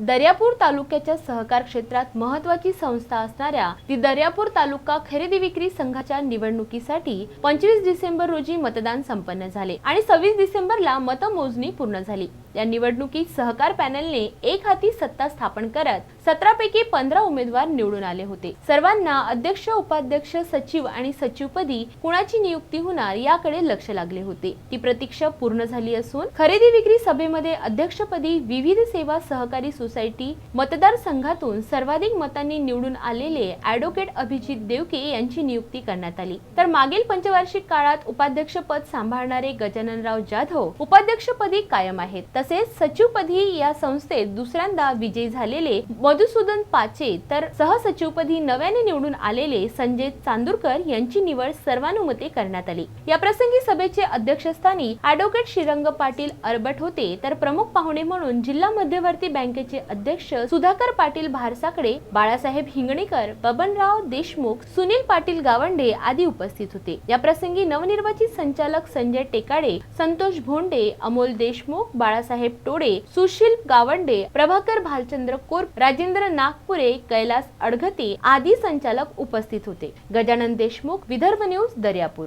दर्यापूर तालुक्याच्या सहकार क्षेत्रात महत्वाची संस्था असणाऱ्या ती दर्यापूर तालुका खरेदी विक्री संघाच्या निवडणुकीसाठी पंचवीस डिसेंबर रोजी मतदान संपन्न झाले आणि सव्वीस डिसेंबरला मतमोजणी पूर्ण झाली. या निवडणुकीत सहकार पॅनलने एक हाती सत्ता स्थापन करत सतरा पैकी पंधरा उमेदवार निवडून आले होते. सर्वांना अध्यक्ष उपाध्यक्ष सचिव आणि सचिवपदी कुणाची नियुक्ती होणार याकडे लक्ष लागले होते. ती प्रतीक्षा पूर्ण झाली असून खरेदी विक्री सभेमध्ये अध्यक्षपदी विविध सेवा सहकारी सोसायटी मतदारसंघातून सर्वाधिक मतांनी निवडून आलेले ऍडव्होकेट अभिजित देवके यांची नियुक्ती करण्यात आली. तर मागील पंचवार्षिक काळात उपाध्यक्षपद सांभाळणारे गजाननराव जाधव उपाध्यक्षपदी कायम आहेत. तसेच सचिवपदी या संस्थेत दुसऱ्यांदा विजयी झालेले मधुसूदन पाचे तर सहसचिवपदी नव्याने निवडून आलेले संजय चांदूरकर यांची निवड सर्वानुमते करण्यात आली. या प्रसंगी सभेचे अध्यक्षस्थानी ऍडव्होकेट श्रीरंग पाटील अरबट होते. तर प्रमुख पाहुणे म्हणून जिल्हा मध्यवर्ती बँकेचे अध्यक्ष सुधाकर पाटील भारसाकडे बाळासाहेब हिंगणेकर बबनराव देशमुख सुनील पाटील गावंडे आदी उपस्थित होते. या प्रसंगी नवनिर्वाचित संचालक संजय टेकाडे संतोष भोंडे अमोल देशमुख बाळासाहेब टोडे सुशील गावंडे प्रभाकर भालचंद्र कोर राजेंद्र नागपुरे कैलास अडघते आदी संचालक उपस्थित होते. गजानन देशमुख विदर्भ न्यूज दर्यापूर.